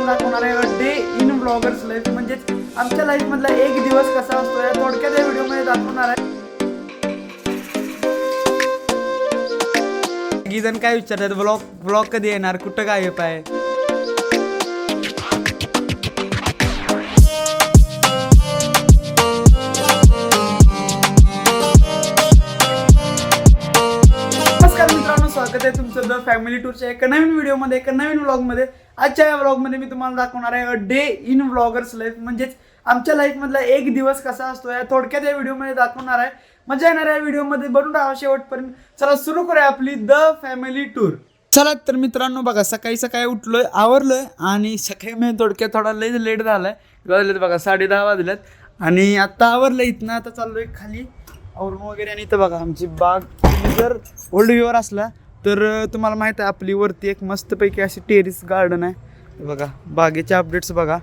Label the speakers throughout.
Speaker 1: तुम्हाला दाखवणार आहे डे इन ब्लॉगर्स लाईफ म्हणजेच आमच्या लाईफ मधला एक दिवस कसा असतो या थोडक्यात या व्हिडिओमध्ये दाखवणार आहे. गीजन काय विचारतात? ब्लॉग ब्लॉग कधी येणार? कुठं काय आहे? स्वागत आहे तुमचं द फॅमिली टूरच्या एका नवीन व्हिडिओमध्ये एका नवीन व्लॉगमध्ये आजच्या या व्लॉगमध्ये मी तुम्हाला दाखवणार आहे डे इन व्लॉगर्स लाईफ म्हणजेच आमच्या लाईफमधला एक दिवस कसा असतो या थोडक्यात या व्हिडिओमध्ये दाखवणार आहे. मजा येणार या व्हिडिओमध्ये बनून राहा शेवटपर्यंत. चला सुरू करूया आपली द फॅमिली टूर चला तर मित्रांनो बघा सकाळी सकाळी उठलोय आवरलोय आणि सकाळी मी थोडक्यात थोडा लेट लेट झालाय. वाजलेत बघा साडे दहा वाजल्यात आणि आता आवरलं इथनं आता चाललोय खाली. आवरून वगैरे आणि इथं बघा आमची बाग. जर ओल्ड व्ह्युअर असला तर तुम्हाला माहीत आहे आपली वरती एक मस्तपैकी अशी टेरिस गार्डन आहे. बघा बागेचे अपडेट्स बघा.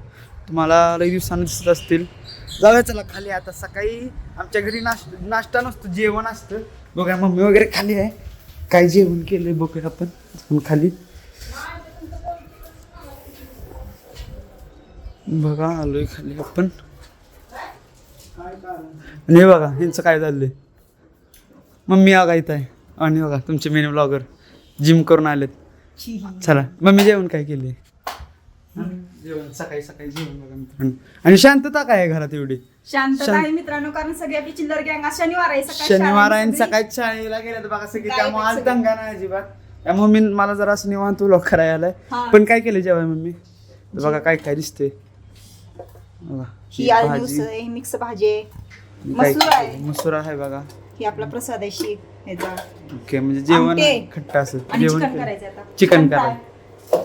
Speaker 1: तुम्हाला लई दिवसानं दिसत असतील. जाऊया चला खाली. आता सकाळी आमच्या घरी नाश नाश्ता नसतो जेवण असतं. बघा मम्मी वगैरे खाली आहे. काय जेवण केलंय बघूया आपण. आपण खाली. बघा आलोय खाली आपण. आणि बघा ह्यांचं काय झालंय मम्मी आगायत इथं आहे. आणि बघा तुमचे मेन ब्लॉगर जिम करून आलेत. चला. मम्मी जेवण काय केले जेवण सकाळी सकाळी जेवण बघा मित्रांनो. आणि शांतता काय आहे घरात एवढी?
Speaker 2: शांतता आहे मित्रांनो कारण सगळी आपली चिल्लर गँग आज शनिवार आहे सकाळी
Speaker 1: शनिवार आहे आणि
Speaker 2: शाळेत
Speaker 1: सकाळी शाळेला गेले तर बघा सगळी त्यामुळे आज. दंगा नाही अजिबात. त्यामुळे मी मला जरा असं निवांत व्लॉग करायला आलाय.
Speaker 2: हा.
Speaker 1: पण काय केलं जेवाय मम्मी? तर बघा काय काय दिसते बघा
Speaker 2: ही मिक्स भाजी मसूर आहे
Speaker 1: बघा.
Speaker 2: ही आपला प्रसाद आहे शीत ह्याचा.
Speaker 1: ओके म्हणजे जेवण
Speaker 2: आमटे.
Speaker 1: खट्टा असं
Speaker 2: आणि
Speaker 1: जेवण
Speaker 2: चिकन. करायचं आता.
Speaker 1: चिकन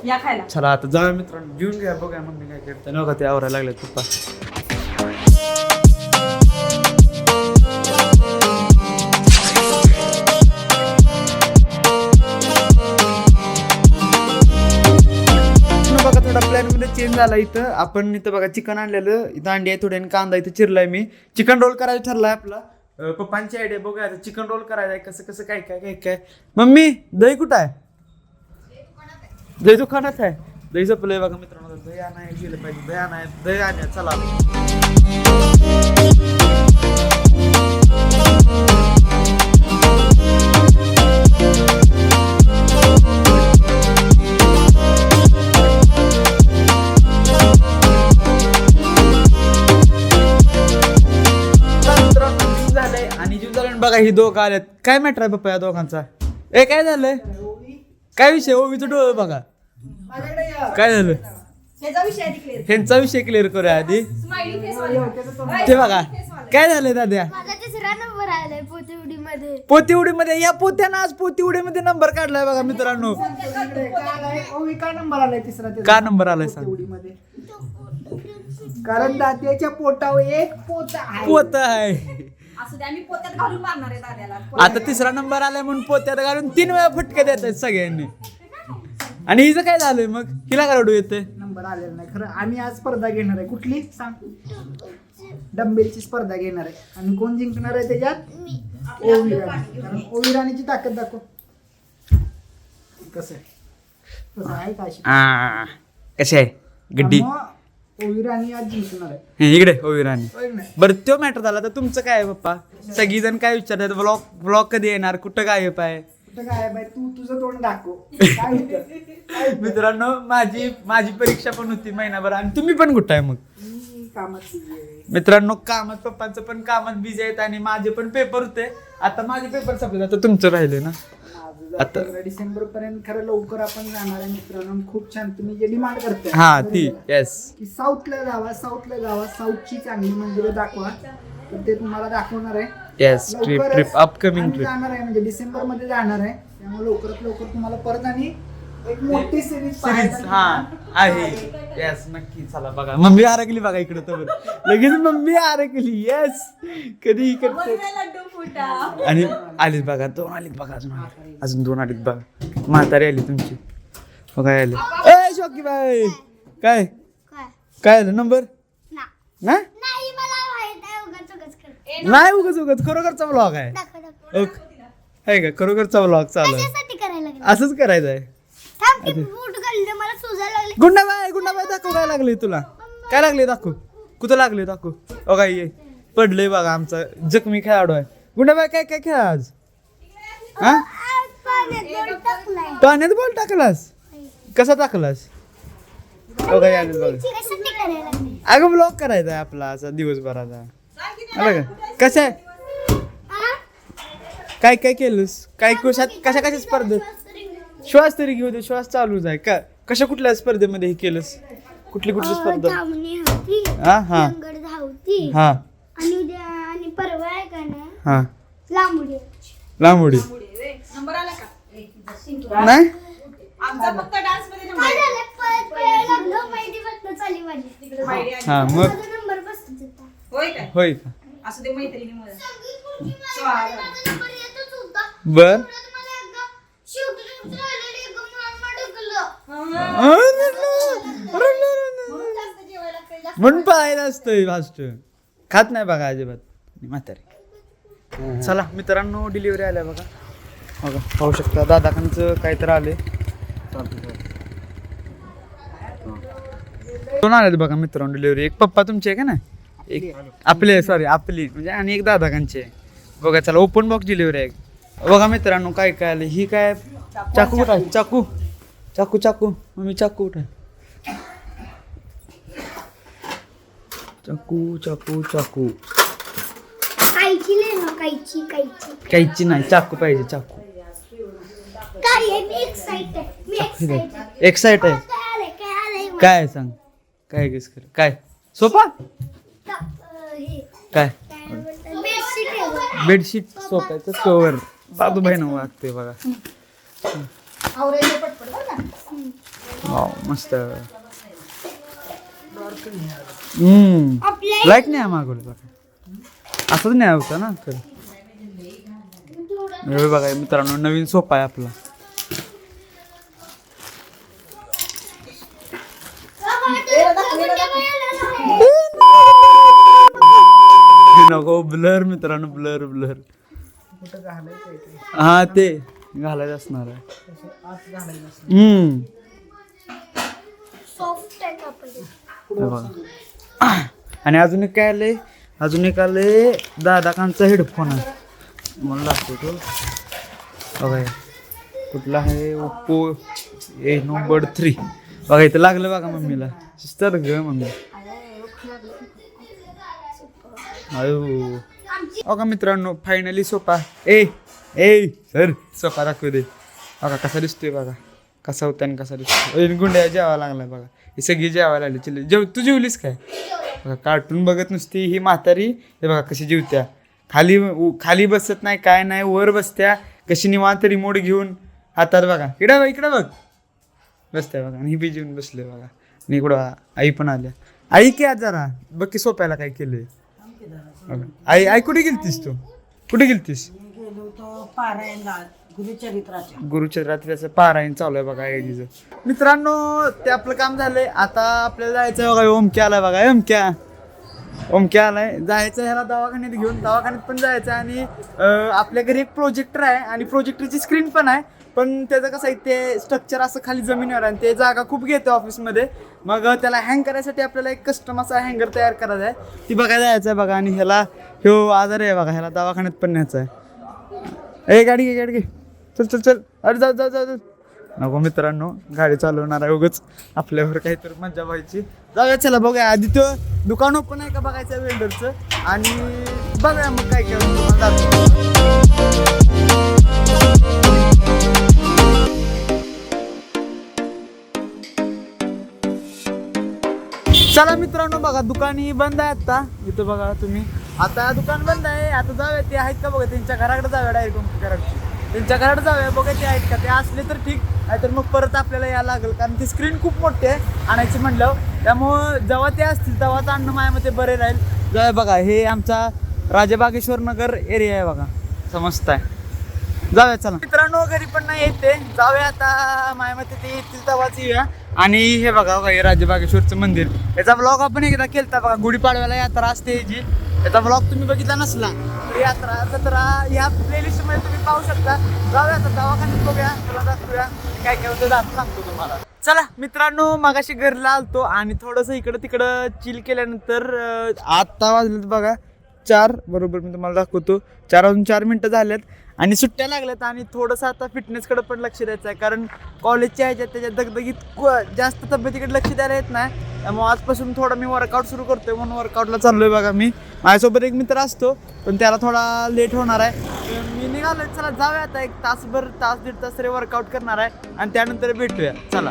Speaker 2: या खायला.
Speaker 1: चला आता जाऊया मित्रांनो. घेऊन घ्या बघा मम्मी काय करते. नका ते आवरायला लागले पप्पा. इथनं बघा थोडा प्लॅनमध्ये चेंज झाला इथं. आपण इथं बघा चिकन आणलेलं. इथं अंडी आहे थोडे आणि कांदा इथं चिरलाय मी. चिकन रोल करायचं ठरलाय आपला. पप्पांची आयडिया बघूया. आता चिकन रोल करायचं आहे. कसं कसं काय काय काय काय? मम्मी दही कुठं आहे? दही दुकानात आहे. दही जपलंय बघा मित्रांनो. दही आणाय गेलं पाहिजे. दही आणाय दही आणाय चला चला. बघा ही दोघं आलेत. काय मॅटर आहे पप्पा या दोघांचा? ए काय झालंय? काय विषय? ओवीचं डोळं बघा. काय झालं?
Speaker 2: ह्याचा विषय
Speaker 1: क्लिअर करूया आधी. ते बघा. काय झालंय दाद्या?
Speaker 3: माझा तिसरा नंबर आलाय पोतेवडी मध्ये
Speaker 1: या पोत्यानं आज पोतीउडीमध्ये नंबर काढलाय बघा मित्रांनो.
Speaker 4: काय नंबर आलाय? तिसरा?
Speaker 1: का नंबर आलाय सांग?
Speaker 4: कारण दात्याच्या पोटावर एक पोत आहे.
Speaker 1: पोत आहे.
Speaker 2: असं ते आम्ही पोत्यात घालून मारणार आहे दाद्याला
Speaker 1: आता तिसरा नंबर आलाय म्हणून पोत्यात घालून तीन वेळा फटके देत आहेत सगळ्यांनी. आणि हिचं काय झालंय मग? हिला का रडू येते
Speaker 4: नंबर आलेला नाही. खरं आम्ही आज स्पर्धा घेणार आहे. कुठली? सांग. डंबेलची स्पर्धा घेणार आहे. आणि कोण जिंकणार आहे त्याच्यात? ओवी राणी. कारण ओवी राणीची ताकद दाखव. कसं आहे? कसं आहे? का अशी?
Speaker 1: कशी आहे? गड्डी?
Speaker 4: ओवी राणी आज जिंकणार आहे.
Speaker 1: हे, इकडे? बरं तो मॅटर झाला तर तुमचं काय आहे पप्पा? सगळी जण काय विचारतात ब्लॉग ब्लॉग कधी येणार? कुठं काय आहे?
Speaker 4: कुठं काय आहे? बाई तू तुझं तोंड दाखव. काय होतं? काय होतं?
Speaker 1: मित्रांनो माझी माझी परीक्षा पण होती महिनाभर. आणि तुम्ही पण कुठं आहे मग?
Speaker 4: मी कामात busy आहे.
Speaker 1: मित्रांनो कामात पप्पांचं पण कामात बिझी आहेत आणि माझे पण पेपर होते. आता माझे पेपर संपले आता तुमचं राहिले ना? आता-
Speaker 4: डिसेंबर पर्यंत खरं लवकर आपण जाणार आहे मित्रांनो. खूप छान तुम्ही जे डिमांड करते
Speaker 1: हा ती येस
Speaker 4: की साऊथला जावा साऊथला जावा साऊथची चांगली मंदिरं दाखवा. तर ते तुम्हाला दाखवणार आहे.
Speaker 1: येस ट्रिप
Speaker 4: लवकरच
Speaker 1: ट्रिप अपकमिंग
Speaker 4: आम्ही
Speaker 1: ट्रिप
Speaker 4: जाणार आहे म्हणजे डिसेंबरमध्ये जाणार आहे. त्यामुळे लवकरात लवकर तुम्हाला परत आणि एक मोठी सिरीज
Speaker 1: सिरीज हा आहे. येस नक्की चला बघा. मम्मी आरकली बघा इकडे तर लगेच मम्मी आरकली. येस कधी
Speaker 2: फुटा
Speaker 1: आणि आलीत बघा दोन आलीत बघा अजून. अजून दोन आलीत बघा. म्हातारी आली तुमची. बघा आले? ए शोकी बाई काय?
Speaker 3: काय?
Speaker 1: काय आलं? नंबर?
Speaker 3: ना.
Speaker 1: ना?
Speaker 3: नाही मला माहीत आहे उगाच उगाच करते
Speaker 1: नाही उगाच उगाच. खरोखरचा ब्लॉग आहे. ओके. आहे का? खरोखरचा ब्लॉग चालू आहे. असंच करायचं आहे. गुंडाबाई गुंडाबाई दाखव लागले तुला. काय लागले दाखव. कुठं लागले दाखव. ओ काय ये. पडले बघा आमचा. जखमी खेळाडू आहे. गुंडाबाई काय काय खेळा आज? हा? पाण्यात बॉल टाकलास? कसा टाकलास? बघा अगं ब्लॉक करायचा आहे आपला असा दिवसभराचा. आलं का कसं आहे? काय काय केलंस? काय कशा कशा कशा स्पर्धेत? श्वास तरी घेऊ दे श्वास चालूच आहे. का कशा कुठल्या स्पर्धेमध्ये हे केलंस? कुठली कुठली स्पर्धा? हा हा. हा.
Speaker 3: आणि उद्या आणि परवा आहे का नाही?
Speaker 1: हा.
Speaker 3: लांबडी.
Speaker 1: लांब उडी
Speaker 2: नंबर आला का?
Speaker 1: नाही.
Speaker 2: आमचा फक्त डान्समध्ये नंबर
Speaker 3: काय
Speaker 2: आहे.
Speaker 3: झालं? पळत पळत लागलं माहिती बसणं चाली माझी.
Speaker 2: तिकडे माहिती आहे.
Speaker 1: हा मग?
Speaker 3: माझा नंबर बसतच होता
Speaker 2: होय काय
Speaker 1: होय का?
Speaker 2: असू दे मैत्रिणी मुळे
Speaker 3: माझा. नंबर येतच होता.
Speaker 1: बर.
Speaker 3: परत मला एकदा शेवटी
Speaker 1: म्हणून पाहायला असतंय फास्ट खात नाही बघा अजिबात. म्हातारी. चला मित्रांनो डिलिव्हरी आल्या बघा. बघा पाहू शकता दादाकांचं काय तर आले दोन आले बघा मित्रांनो डिलिव्हरी एक पप्पा तुमचे आहे का ना एक आपले सॉरी आपली म्हणजे आणि एक दादाकांची आहे. बघा चला ओपन बॉक्स डिलिव्हरी आहे. बघा मित्रांनो काय काय आले ही काय? चाकू कुठं आहे? चाकू. चाकू. चाकू मम्मी चाकू कुठं चाकू चाकू चाकू.
Speaker 3: कायची ले ना कायची कायची
Speaker 1: काहीची नाही चाकू पाहिजे चाकू.
Speaker 3: काय आहे? मी एक्साइटेड मी एक्साइटेड
Speaker 1: एक्साइट आहे.
Speaker 3: काय आलंय? काय आलंय मला?
Speaker 1: काय आहे सांग? काय गेस कर? काय? सोपा
Speaker 3: अं, हे.
Speaker 1: काय?
Speaker 3: बेडशीट आहे बघ.
Speaker 1: बेडशीट सोप्याचं कवर दादूभाईनं वागते बघा.
Speaker 2: आवरायचं पटपट बरं का
Speaker 1: वाव मस्त हम्म.
Speaker 3: आपल्या
Speaker 1: लाइट नाही मागवलं बघा असंच नाही होतं ना हे बघा मित्रांनो नवीन सोपा आहे आपला. नको ब्लर मित्रांनो ब्लर ब्लर हा ते घालायचं असणार आहे. आणि अजून काय आले अजून एक आले दादाकांचा हेडफोन आहे. मला लागतो तो. बघा कुठला आहे? ओप्पो ए नंबर थ्री बघा इथं लागलं बघा मम्मीला. शिस्तर ग मम्मी. अयो बघा मित्रांनो फायनली सोफा ए ए सर सोफा दाखवू दे. बघा कसा दिसतोय बघा. कसा होता आणि कसा दिसतोय. गुंड्या जेवायला लागलाय बघा. ही सगळी जेवायला आली. चिल्ली. जेव तू जेवलीस काय? बघा कार्टून बघत नुसती ही म्हातारी हे बघा कशी जेवत्या. खाली खाली बसत नाही काय नाही वर बसत्या कशी निवांत रिमोट घेऊन हातात बघा. इकडे बघ इकडे बघ. बसत्या बघा आणि ही बी जेवून बसले बघा. आणि इकडं आई पण आल्या. आई की आज जरा बघ की सोप्याला काय केलंय. बघा. आई आई कुठे गेलतीस तू? कुठे गेलतीस?
Speaker 5: गुरुचरित्राच्या
Speaker 1: गुरुचरित्राचं पारायण चालू आहे बघा आयडीचं मित्रांनो ते आपलं काम झालंय. आता आपल्याला जायचं आहे बघा ओमक्या आलाय बघा ओमक्या. ओमक्या आलाय. जायचं ह्याला दवाखान्यात घेऊन. दवाखान्यात पण जायचं आहे आणि अं, आपल्या घरी एक प्रोजेक्टर आहे आणि प्रोजेक्टरची स्क्रीन पण आहे. पण त्याचं कसं आहे ते स्ट्रक्चर असं खाली जमिनीवर आहे आणि ते जागा खूप घेते ऑफिसमध्ये मग त्याला हँग करायसाठी आपल्याला एक कस्टम असा हँगर तयार करायचा आहे. ती बघायला जायचं आहे बघा आणि ह्याला ह्यो आजार आहे बघा ह्याला दवाखान्यात पण न्यायचा आहे ए गाडी घे गाडी घे. चल चल चल. अरे जाऊ जाऊ जा नको मित्रांनो गाडी चालवणार आहे उगच. आपल्यावर काहीतरी मजा व्हायची. जाऊया चला बघूया. आधी तो दुकान ओपन आहे का बघायचं वेंडरचं आणि बघूया मग काय काय होतं. चला मित्रांनो बघा दुकान ही बंद आहे आता. इथं बघा तुम्ही. आता दुकान बंद आहे. आता जाऊया. ते आहेत का बघा त्यांच्या घराकडे जाऊया डायरेक्ट घराकडे त्यांच्याकडे जाऊया बघा ते आहेत का? ते असले तर ठीक नाहीतर मग परत आपल्याला यायला लागेल. कारण ती स्क्रीन खूप मोठी आहे आणायची म्हणलं. त्यामुळं जेव्हा ते असतील तेव्हाच आणणं मायामध्ये बरे राहील. जाऊया बघा हे आमचा राजबागेश्वर नगर एरिया आहे बघा. समजताय जाऊया चला. मित्रांनो घरी पण नाही येते जाऊया आता मायामध्ये ते येतील तेव्हाच येऊया. आणि हे बघा बघा हे राजबागेश्वरचं मंदिर. याचा ब्लॉग आपण एकदा केलता बघा. गुढीपाडव्याला यात्रा असते जी याचा ब्लॉग तुम्ही बघितला नसला तर यात्रा जत्रा या प्लेलिस्टमध्ये तुम्ही पाहू शकता. जाऊया तर दवाखान्यात बघूया तुला दाखवूया. काय काय होतं दाखवून सांगतो तुम्हाला. चला मित्रांनो मागाशी घरला आलतो आणि थोडंसं इकडं तिकडं चिल केल्यानंतर आत्ता वाजलेत बघा चार. बरोबर मी तुम्हाला दाखवतो. चार अजून चार मिनटं झाल्यात आणि सुट्ट्या लागल्यात आणि थोडंसं आता फिटनेसकडे पण लक्ष द्यायचं आहे. कारण कॉलेजच्या ह्याच्यात त्याच्या दगदगीत जास्त तब्येतीकडे लक्ष द्यायला येत नाही. त्यामुळे आजपासून थोडं मी वर्कआउट सुरू करतोय. म्हणून वर्कआउटला चाललोय बघा मी. माझ्यासोबत एक मित्र असतो पण त्याला थोडा लेट होणार आहे. मी निघालोय चला जाऊया आता एक तासभर तास दीड तास तरी वर्कआउट करणार आहे. आणि त्यानंतर भेटूया. चला.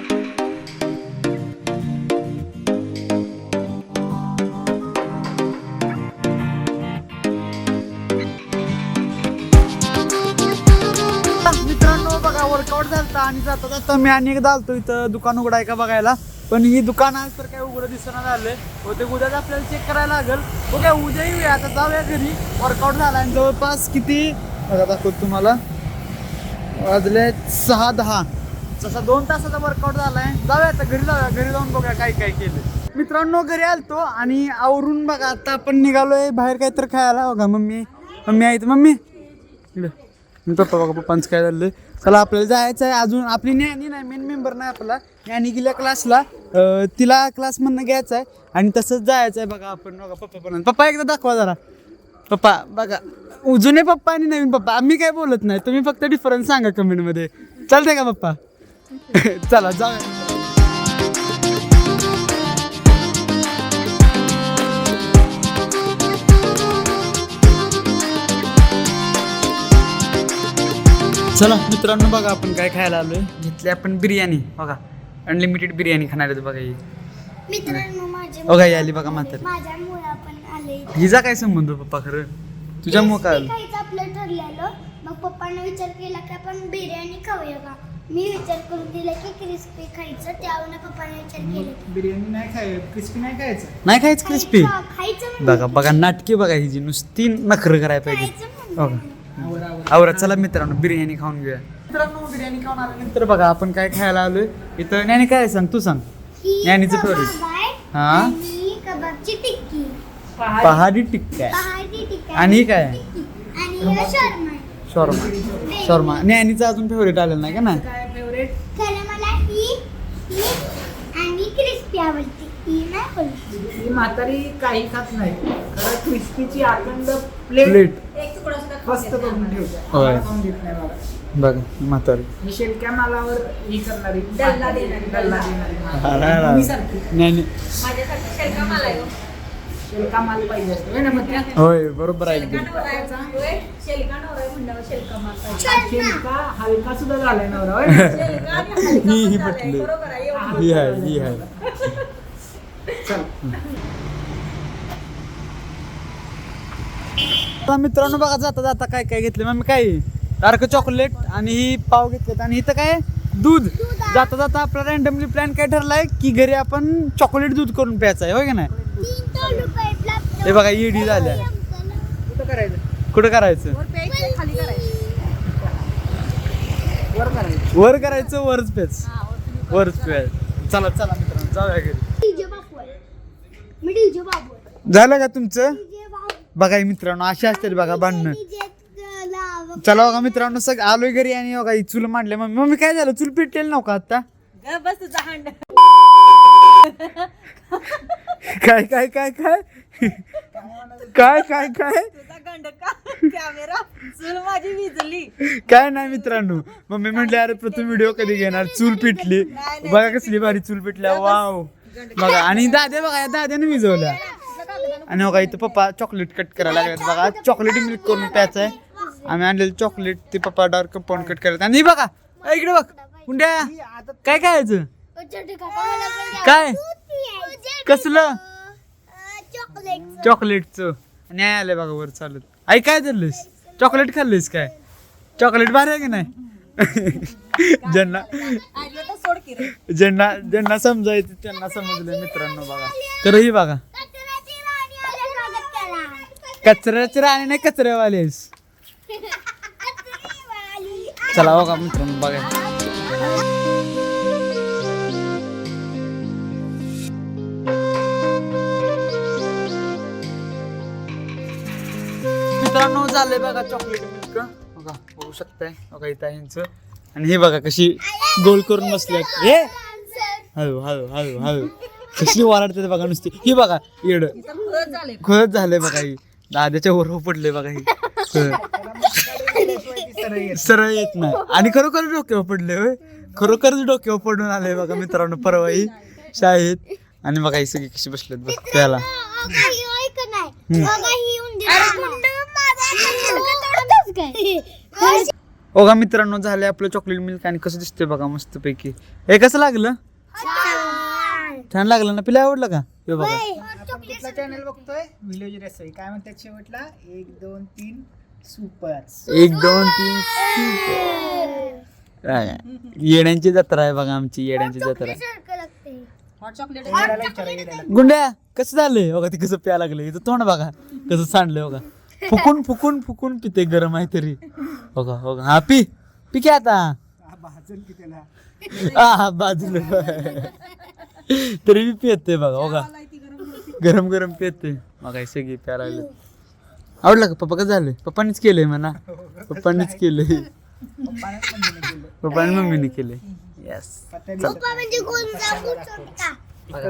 Speaker 1: आणि जाता जाता मी आणि एकदा आलतो इथं दुकान उघडं आहे का बघायला. पण ही दुकान आज तर काय उघडं दिसणार झालंय होते उद्याच आपल्याला चेक करायला लागेल. हो, बघा उद्या येऊया आता जाऊया घरी. वर्कआउट झाला आणि जवळपास किती? बघा दाखवतो तुम्हाला. वाजले सहा दहा. जसा दोन तासाचा वर्कआउट झालाय. जाऊया आता घरी जाऊया. घरी जाऊन बघूया काय काय केलं मित्रांनो घरी आलतो आणि आवरून बघा आता आपण निघालोय बाहेर काहीतरी खायला. बघा मम्मी. मम्मी आहे मम्मी. मी पप्पा बघा पप्पांचं काय झालं चला आपल्याला जायचं आहे अजून. आपली ज्ञानी नाही मेन मेंबर नाही आपला. ज्ञानी गेल्या क्लासला तिला क्लासमधनं घ्यायचं आहे. आणि तसंच जायचं आहे बघा आपण बघा पप्पा पण पप्पा एकदा दाखवा जरा. पप्पा बघा. जुने पप्पा आणि नवीन पप्पा. आम्ही काय बोलत नाही. तुम्ही फक्त डिफरन्स सांगा कमेंटमध्ये चालते का पप्पा? चला जाऊया. चला मित्रांनो बघा आपण काय खायला आलोय. घेतली आपण बिर्याणी बघा. अनलिमिटेड बिर्याणी खाणार आहे बघा ही.
Speaker 3: मित्रांनो माझे
Speaker 1: बघा ही आली बघा म्हातारी.
Speaker 3: पण आले.
Speaker 1: हिचा काय संबंध पप्पा खरं? तुझ्या मुळे काय आलं?
Speaker 3: आपलं ठरलेलं. मग पप्पांना विचार केला की आपण बिर्याणी खाऊया का? मी विचार करून दिला की क्रिस्पी खायचं. पप्पाने विचार केला
Speaker 4: बिर्याणी नाही खाय क्रिस्पी नाही खायचं?
Speaker 1: नाही खायचं क्रिस्पी
Speaker 3: खायचं खायचं म्हणलं.
Speaker 1: बघा बघा नाटकी बघा ही जी नुसती नखर करायला पाहिजे.
Speaker 3: खायचं म्हणलं.
Speaker 1: बघा.
Speaker 4: आवर आवर
Speaker 1: आवरा चला मित्रांनो बिर्याणी खाऊन घेऊया. मित्रांनो बिर्याणी खाऊन आल्यानंतर बघा आपण काय खायला आलोय? इथं ज्ञानी काय आहे सांग तू सांग.
Speaker 3: ही
Speaker 1: ज्ञानीचं.
Speaker 3: आहे
Speaker 1: हा?
Speaker 3: आणि कबाबची टिक्की.
Speaker 1: पहाडी. टिक्का आहे.
Speaker 3: पहाडी टिक्की
Speaker 1: आणि ही काय?
Speaker 3: हे शर्मा
Speaker 1: शॉर्मा. शॉर्मा. ज्ञानीचं अजून फेवरेट आलेलं नाही का ना?
Speaker 4: काय फेवरेट?
Speaker 3: खरं मला ही ही आणि क्रिस्पी आवडते. ही नाही आवडत.
Speaker 4: ही म्हातारी काही खात नाही खरं क्रिस्पीची अखंड प्लेट
Speaker 1: प्लेट
Speaker 2: एक तुकडा सुद्धा खाऊ
Speaker 4: मस्त
Speaker 2: देत नाही
Speaker 4: करून
Speaker 2: आम्हाला.
Speaker 4: ठेवते
Speaker 1: होय.
Speaker 4: आम्हाला खाऊन देत नाही मला
Speaker 1: बघा म्हातारी
Speaker 4: ही शेलक्या मालावर ही करणारी
Speaker 2: डल्ला देणारी,
Speaker 4: डल्ला. देणारी म्हातारी.
Speaker 2: माझ्यासाठी शेलका मला आहे हो.
Speaker 4: शेलका माल पाहिजे असतो होय ना मग त्या
Speaker 1: होय बरोबर आहे
Speaker 2: शेलका
Speaker 1: अगदी
Speaker 2: नवरा आहे. होय, शेलका नवरा आहे म्हणल्यावर शेलका माल पाहिजे.
Speaker 4: शेलका हलका सुद्धा झालाय नवरा होय ना?
Speaker 2: शेलका आणि हलका
Speaker 1: ही- ही
Speaker 2: पण झालंय.
Speaker 1: पटली.
Speaker 2: बरोबर आहे एवढं
Speaker 1: ही आहे ही आहे
Speaker 4: चल.
Speaker 1: मित्रांनो बघा जाता जाता काय काय घेतलं मग काय? डार्क चॉकलेट आणि ही पाव घेतलेत. आणि इथं काय? दूध. जाता जाता आपला रँडमली प्लॅन काय ठरलाय की घरी आपण चॉकलेट दूध करून प्यायचं आहे होय का नाही? हे बघा ईडी झाल्या.
Speaker 4: कुठं करायचं?
Speaker 1: कुठं करायचं?
Speaker 2: वर करायचं.
Speaker 4: वर करायचं.
Speaker 1: वर करायचं वरच
Speaker 2: हा, तुम्ही
Speaker 1: वरच पेच चला चला मित्रांनो जाऊया घरी.
Speaker 3: मी डीजे बापू आहे
Speaker 1: झालं का तुमचं?
Speaker 3: डीजे
Speaker 1: बघा हे मित्रांनो असे असतात बघा भांडणं.
Speaker 3: डीजे लाव
Speaker 1: चला बघा मित्रांनो सग आलोय घरी आणि बघा ही चूल मांडले. मम्मी मम्मी काय झालं? चूल पेटेल नव्हता आता.
Speaker 2: ग बस तुझा हंड.
Speaker 1: काय काय काय काय? काय काय काय?
Speaker 2: तुझा गंड का? कॅमेरा. चूल माझी विजली.
Speaker 1: काय नाही मित्रांनो. मम्मी म्हटले अरे प्रथम व्हिडिओ कधी घेणार? चूल पिटली. बघा कसली भारी चूल पिटल्या वाव. बघा आणि दाद्या बघा या दाद्याने विजवल्या आणि बघा इथं पप्पा चॉकलेट कट करायला लागले बघा चॉकलेट मिल्क करून प्यायचं आहे आम्ही आणलेलं चॉकलेट ते पप्पा डार्क कंपाऊंड कट करायचं आणि बघा इकडे बघ कुंड्या काय खायचं? काय? कसलं? चॉकलेटचं आणि आई आलंय बघा वर चालत. आई काय धरलंस चॉकलेट खाल्लंस काय? चॉकलेट भारी आहे की नाही? ज्यांना
Speaker 2: सोड की रे.
Speaker 1: ज्यांना ज्यांना समजायचं त्यांना समजलं मित्रांनो बघा. तर ही बघा.
Speaker 3: कचऱ्याची राणी आल्या स्वागत केला
Speaker 1: कचऱ्याचे राणी नाही कचऱ्यावालेस. चला बघा मित्रांनो बघा. मित्रांनो झालंय बघा चॉकलेट मिल्क बघा बघू शकताय. बघा इथं आहे ह्यांचं. आणि हे बघा कशी गोल करून बसल्या हे? हळू हळू हळू हळू. कशी वराडते बघा नुसती. ही बघा येड. खरंच झालंय बघा ही. दादाच्या वर पडले बघा ही. सरळ येत नाही. आणि खरोखर डोक्यावर पडले होय. खरोखरच डोक्यावर पडून आले बघा मित्रांनो परवा ही शाळेत. आणि बघा ही सगळी कशी बसलेत बघ. त्याला
Speaker 3: बघा
Speaker 1: मित्रांनो झाले आपलं चॉकलेट मिल्क आणि कसं दिसतंय बघा मस्त पैकी हे कसं लागलं? छान लागलं ना? पिला आवडलं का? हे बघा.
Speaker 4: आपण कुठला चॅनल बघतोय व्हिलेज रेसिपी काय म्हणतात शेवटला? एक दोन तीन सुपर
Speaker 1: एक दोन तीन काय? येड्यांची जत्रा आहे बघा आमची येड्यांची जत्रा.
Speaker 5: हॉट चॉकलेट
Speaker 4: येड्याला विचारा येड्याला
Speaker 1: गुंड्या कसं झालंय? बघा ती कसं प्या लागलं. इथं तोंड बघा कसं सांडलंय बघा. फुकून फुकून फुकून पिते गरम आहे तरी. बघा बघा हा पी. पी की आता?
Speaker 4: हा, भाजल की त्याला
Speaker 1: हा हा बाजूला. तरी मी पिते बघा बघा गरम गरम पिते मग काही सगळी प्यायला लागले. आवडलं का? पप्पा कसं झालं? पप्पानीच केलंय म्हणा. पप्पानीच केलंय.
Speaker 4: पप्पानेच मम्मीने केलं
Speaker 1: पप्पा मम्मीने केलंय येस
Speaker 3: म्हणजे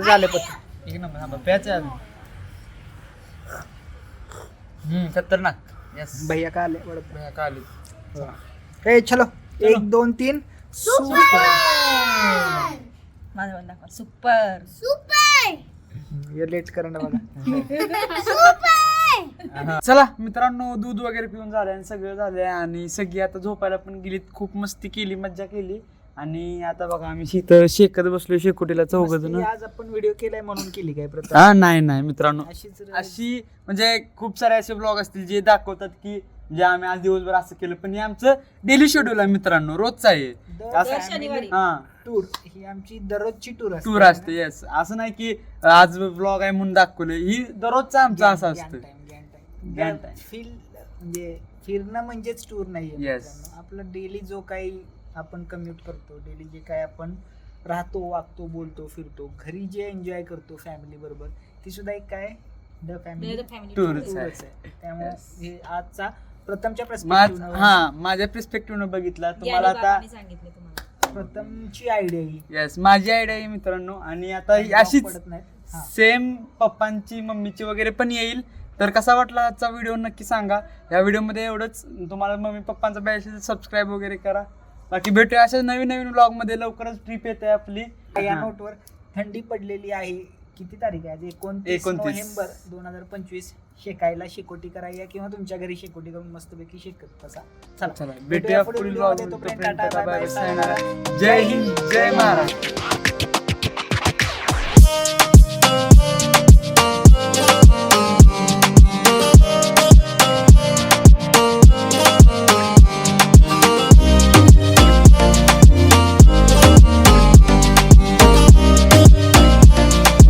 Speaker 1: झालं पप्पा? एक नंबर हा प्यायचं खतरनाक. येस
Speaker 4: भैया का आले? वडप.
Speaker 1: का आली?
Speaker 4: ए चलो. एक दोन तीन.
Speaker 5: माझं पण दाखवा. सुपर
Speaker 3: सुपर
Speaker 4: हे लेट करणं बघा.
Speaker 3: सुपर
Speaker 1: चला मित्रांनो दूध वगैरे पिऊन झालंय आणि सगळं झालंय आणि सगळी आता झोपायला पण गेलीत. खूप मस्ती केली मज्जा केली. आणि आता बघा आम्ही शीत शेकत बसलो शेकोटीला चौघ जण.
Speaker 4: आज आपण व्हिडिओ केलाय म्हणून केली काय प्रथा?
Speaker 1: हा नाही नाही मित्रांनो.
Speaker 4: अशीच
Speaker 1: अशी म्हणजे खूप सारे असे ब्लॉग असतील जे दाखवतात की जे आम्ही आज दिवसभर असं केलं. पण हे आमचं डेली शेड्यूल आहे मित्रांनो. रोजचं आहे. हा.
Speaker 4: टूर ही आमची दररोजची टूर असते
Speaker 1: टूर असते येस असं नाही की आज ब्लॉग आहे म्हणून दाखवलं ही दररोजचं आमचं असं असतं.
Speaker 4: म्हणजे फिरणं म्हणजेच टूर. मित्रांनो. आपलं डेली जो काही आपण कम्युट करतो डेली जे काही आपण राहतो वागतो बोलतो फिरतो घरी जे एन्जॉय करतो फॅमिली बरोबर ती सुद्धा एक काय? द फॅमिली
Speaker 1: Tourच आहे.
Speaker 4: त्यामुळे हे आजचा प्रथमच्या
Speaker 1: हा माझ्या पर्स्पेक्टिव्ह बघितला तुम्हाला आता
Speaker 5: सांगितलं तुम्हाला.
Speaker 4: प्रथमची आयडिया ही.
Speaker 1: येस माझी आयडिया आहे मित्रांनो आणि आता ही अशीच. सेम पप्पांची मम्मीची वगैरे पण येईल. तर कसा वाटला आजचा व्हिडिओ नक्की सांगा. या व्हिडिओमध्ये एवढंच. तुम्हाला मम्मी पप्पांचा पाहिजे सबस्क्राईब वगैरे करा. बाकी भेटूया अशा नवीन नवीन ब्लॉगमध्ये. लवकरच ट्रिप येते आपली.
Speaker 4: या
Speaker 1: हा.
Speaker 4: नोटवर थंडी पडलेली आहे. किती तारीख आहे आज? एकोणतीस
Speaker 1: 29.
Speaker 4: नोव्हेंबर दोन हजार पंचवीस. शेकायला शेकोटी करायला किंवा तुमच्या घरी शेकोटी करून मस्तपैकी शेकत बसा. चला.
Speaker 1: चला भेटूया पुढील ब्लॉग
Speaker 4: तोपर्यंत टाटा, बाय बाय,
Speaker 1: जय हिंद जय महाराष्ट्र.